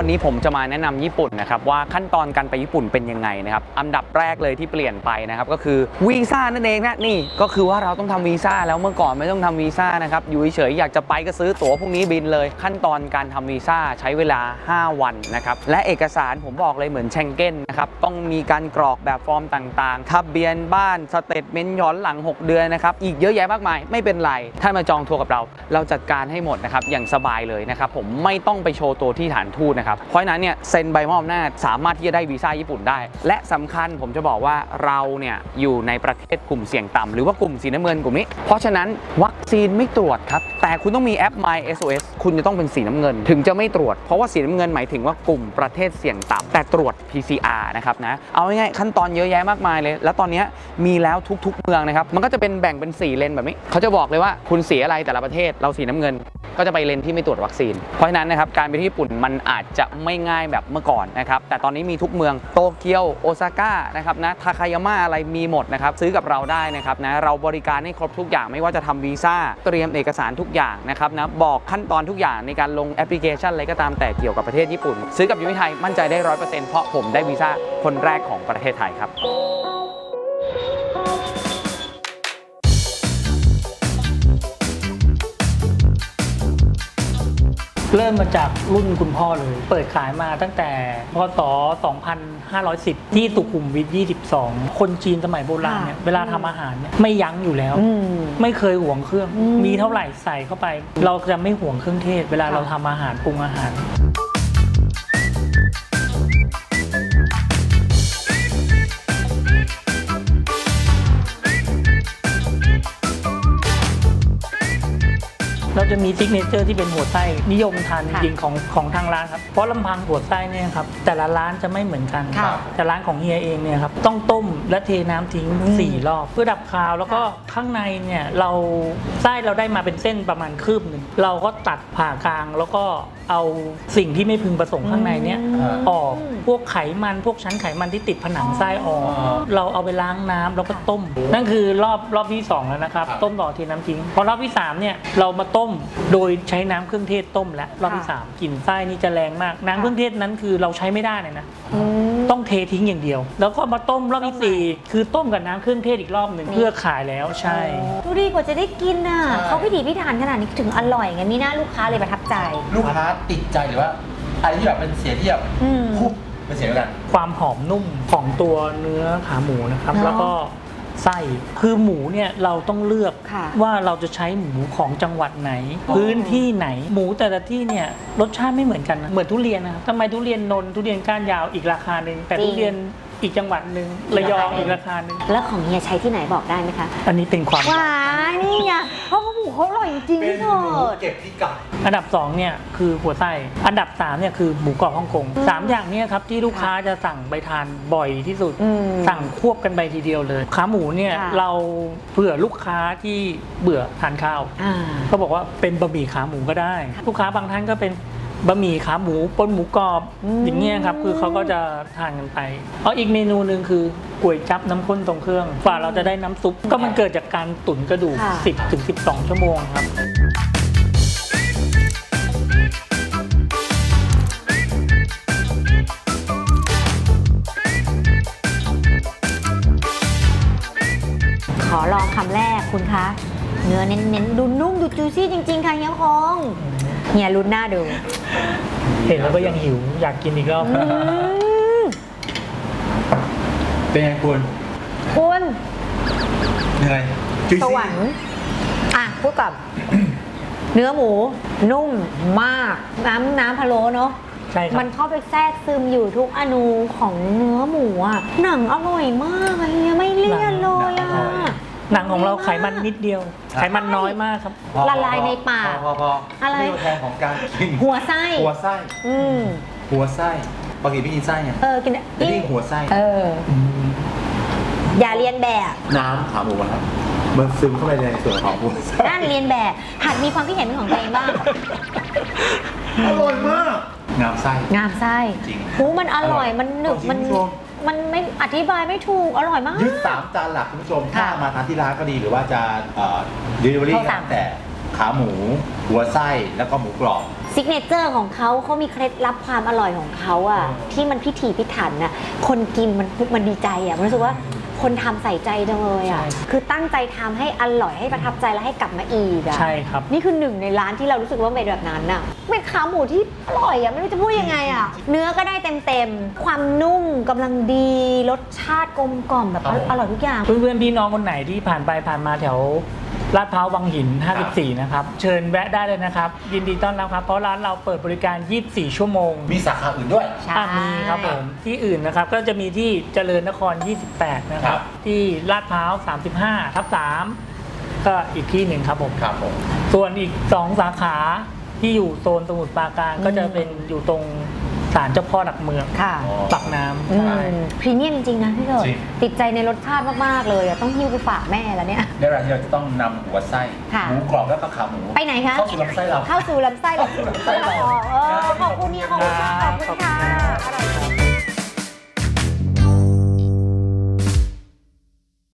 วันนี้ผมจะมาแนะนำญี่ปุ่นนะครับว่าขั้นตอนการไปญี่ปุ่นเป็นยังไงนะครับอันดับแรกเลยที่เปลี่ยนไปนะครับก็คือวีซ่านั่นเองนะนี่ก็คือว่าเราต้องทำวีซ่าแล้วเมื่อก่อนไม่ต้องทำวีซ่านะครับอยู่เฉยๆอยากจะไปก็ซื้อตั๋วพรุ่งนี้บินเลย ขั้นตอนการทำวีซ่าใช้เวลา 5 วันนะครับและเอกสารผมบอกเลยเหมือนเชงเก้นนะครับต้องมีการกรอกแบบฟอร์มต่างๆทะเบียนบ้านสเตทเมนต์ย้อนหลัง 6 เดือนนะครับอีกเยอะแยะมากมายไม่เป็นไรท่านมาจองทัวร์กับเรา เราจัดการให้หมดนะครับอย่างสบายเลยนะครับผมไม่ต้องไปโชว์ตัวที่ฐานทูตนะครับเพราะฉะนั้นเนี่ยเซ็นใบมอบอำนาจสามารถที่จะได้วีซ่าญี่ปุ่นได้ และสำคัญผมจะบอกว่าเราเนี่ยอยู่ในประเทศกลุ่มเสี่ยงต่ำหรือว่ากลุ่มสีน้ำเงินกลุ่มนี้ เพราะฉะนั้นวัคซีนไม่ตรวจครับ แต่คุณต้องมีแอป My SOS คุณจะต้องเป็นสีน้ำเงิน ถึงจะไม่ตรวจ เพราะว่าสีน้ำเงินหมายถึงว่ากลุ่มประเทศเสี่ยงต่ำแต่ตรวจ PCR นะครับนะ เอาง่ายๆขั้นตอนเยอะแยะมากมายเลย แล้วตอนนี้มีแล้วทุกๆเมืองนะครับ มันก็จะเป็นแบ่งเป็นสีเลนแบบนี้ เขาจะบอกเลยว่าคุณสีอะไรแต่ละประเทศ เราสีน้ำเงิน ก็จะไปเลนที่ไม่ตรวจวัคซีน เพราะฉะนั้นนะครับการไปที่ญี่ปุ่นมันอาจจะไม่ง่ายแบบเมื่อก่อนนะครับแต่ตอนนี้มีทุกเมืองโตเกียวโอซาก้านะครับนะทาคายาม่าอะไรมีหมดนะครับซื้อกับเราได้นะครับนะเราบริการให้ครบทุกอย่างไม่ว่าจะทำวีซ่าเตรียมเอกสารทุกอย่างนะครับนะบอกขั้นตอนทุกอย่างในการลงแอปพลิเคชันอะไรก็ตามแต่เกี่ยวกับประเทศญี่ปุ่น ซื้อกับยูนิไทยมั่นใจได้ร้อยเปอร์เซ็นต์เพราะผมได้วีซ่าคนแรกของประเทศไทยครับ เริ่มมาจากรุ่นคุณพ่อเลย เปิดขายมาตั้งแต่พศ 2510 ที่สุขุมวิท 22 คนจีนสมัยโบราณเนี่ยค่ะเวลาทำอาหารเนี่ยไม่ยั้งอยู่แล้วอืมไม่เคยห่วงเครื่องอืมมีเท่าไหร่ใส่เข้าไป เราจะไม่ห่วงเครื่องเทศ เวลาค่ะเราทำอาหารปรุงอาหาร จะมีซิกเนเจอร์ที่เป็นหัวไส้นิยมทานจค่ะริงๆของของทางร้านครับเพราะลำพังหัวไส้เนี่ยครับแต่ละร้านจะไม่เหมือนกันค่ะแต่ร้านของเฮียเองเนี่ยครับต้องต้มและเทน้ำทิ้งอืม4รอบ เพื่อดับคาวแล้วก็ข้างในเนี่ยเราไส้เราได้มาเป็นเส้นประมาณคืบหนึ่งเราก็ตัดผ่ากลางแล้วก็ เอาสิ่งที่ไม่พึงประสงค์ข้างในเนี่ยอืมออกพวกไขมันพวกชั้นไขมันที่ติดผนังไส้ออกอ๋อเราเอาไปล้างน้ำแล้วก็ต้ม นั่นคือรอบรอบที่สองแล้วนะครับ ครับ ต้มต่อทีน้ำทิ้งพอรอบที่สามเนี่ยเรามาต้มโดยใช้น้ำเครื่องเทศต้มและรอบที่ค่ะ สามกลิ่นไส้นี่จะแรงมาก น้ำเครื่องเทศนั้นคือเราใช้ไม่ได้เลยนะ อืม ต้องเททิ้งอย่างเดียว แล้วก็มาต้มรอบที่สี่คือต้มกับน้ำเครื่องเทศอีกรอบหนึ่งนี่เพื่อขายแล้วใช่ ดูดีกว่าจะได้กินอะใช่ เขาพิถีพิถันขนาดนี้ถึงอร่อยไงมีหน้าลูกค้าเลยประทับใจ ลูกค้าติดใจหรือว่าอะไรที่แบบเป็นเสียงที่แบบอืม คุบเป็นเสียงเดียวกัน ความหอมนุ่มของตัวเนื้อขาหมูนะครับ เนอะแล้วก็ ไส้ คือหมูเนี่ยเราต้องเลือกค่ะ ว่าเราจะใช้หมูของจังหวัดไหนอ๋อพื้นที่ไหนหมูแต่ละที่เนี่ยรสชาติไม่เหมือนกันนะเหมือนทุเรียนนะครับทำไมทุเรียนนนท์ทุเรียนก้านยาวอีกราคาหนึ่งแต่จริง ทุเรียนอีกจังหวัดหนึ่งอีกระยองราคาหนึ่งอีกราคาหนึ่งแล้วของเฮียใช้ที่ไหนบอกได้ไหมคะ อันนี้เป็นความว้ายนี่ไงเพราะว่าหมู เขาอร่อยจริงๆเป็นพี่หเถิมูด เก็บที่กักอันดับ2เนี่ยคือหัวไส้อันดับ3เนี่ยคือหมูกรอบฮ่องกงสามอย่างเนี้ครับที่ลูกค้าจะสั่งไปทานบ่อยที่สุด อืมสั่งควบกันไปทีเดียวเลยขาหมูเนี่ยค่ะ เราเผื่อลูกค้าที่เบื่อทานข้าว อ่า ก็บอกว่าเป็นบะหมี่ขาหมูก็ได้ ลูกค้าบางท่านก็เป็น บะหมี่ขาหมูปนหมูกรอบอืมอย่างเงี้ยครับคือเขาก็จะทานกันไปเอาอีกเมนูหนึ่งคือก๋วยจับน้ำข้นตรงเครื่องฝ่าเราจะได้น้ำซุป ก็มันเกิดจากการตุ๋นกระดูก ค่ะ 10ถึง12 ชั่วโมงครับ ขอลองคำแรกคุณคะ เนื้อเน้นๆ ดูนุ่ม ดูจูซี่จริง ๆ ค่ะเฮียคง เฮียลุ้นหน้าดูเห็นแล้วก็ยังหิวอยากกินอีกรอบอืมเป็นไงคุณคุณยังไงจุยสซี่วรรค์อะพูดกับ เนื้อหมู นุ่มมาก น้ำน้ำพะโล้เนาะ ใช่ครับมันเข้าไปแทรกซึมอยู่ทุกอนูของเนื้อหมูอะหนังอร่อยมากอะเฮียไม่เลี่ยนเลยอะ หนังของเราไขมันนิดเดียว ไขมันน้อยมากครับ พอละลายในปากพอพอพออะไร นี่ตัวแทนของการกินหัวไส้ หัวไส้อืม หัวไส้ปกติไม่กินไส้ไงเออ กินแต่นี่หัวไส้เอออย่าเรียนแบบน้ำขาหมูนะครับมันซึมเข้าไปในส่วนของหัวไส้ด้านเรียนแบบ หัดมีความคิดเห็นของตัวเองบ้าง อร่อยมากงามไส้ งามไส้จริง หูมันอร่อย มันหนึบจริงมันคุณผู้ชมมั นไม่อธิบายไม่ถูก อร่อยมาก ยึดสามจานหลักคุณผู้ชมถ้าค่ะมาทานที่ร้านก็ดีหรือว่าจะเดลิเวอรี่โทรก็สั่ง แต่ขาหมู หัวไส้แล้วก็หมูกรอบ ซิกเนเจอร์ของเขาเขามีเคล็ดลับความอร่อยของเขาอะที่มันพิถีพิถันอะคนกินมันมันดีใจอะมันรู้สึกว่า คนทำใส่ใจจังเลยอะใช่คือตั้งใจทำให้อร่อยให้ประทับใจแล้วให้กลับมาอีกอะใช่ครับ นี่คือหนึ่งในร้านที่เรารู้สึกว่าเป็นแบบนั้นอะเป็นขาหมูที่อร่อยอะไม่รู้จะพูดยังไงอะเนื้อก็ได้เต็มๆ ความนุ่มกำลังดี รสชาติกลมกล่อมแบบอร่อยทุกอย่าง เพื่อนๆพี่น้องคนไหนที่ผ่านไปผ่านมาแถว ลาดพร้าววังหิน 54 นะครับ เชิญแวะได้เลยนะครับ ยินดีต้อนรับครับ เพราะร้านเราเปิดบริการ 24 ชั่วโมงมีสาขาอื่นด้วย ใช่ อะมีครับผม ที่อื่นนะครับ ก็จะมีที่เจริญนคร 28 นะคครัรับ บ ที่ลาดพร้าว 35 ทับ 3 ก็อีกที่หนึ่งครับผม ครับผม ส่วนอีก 2 สาขาที่อยู่โซนสมุทรปราการ ก็จะเป็นอยู่ตรง ศาลเจ้าพ่อหลักเมืองค่ะอ๋อปากน้ำอืใช่มพรีเมียมจริงๆนะพี่เกิดจริง ติดใจในรสชาติมากๆเลยอะต้องหิ้วไปฝากแม่แล้วเนี่ยได้เวลาที่เราจะต้องนำหัวไส้ค่ะ หมูกรอบแล้วก็ขาหมูไปไหนคะ เข้าสู่ลำไส้เรา เข้าสู่ลำไส้แบบเข้าสู่ลำไส้เรา เออขอบคุณเนี่ยขอบคุณค่ะขอบคุณค่ะอร่อย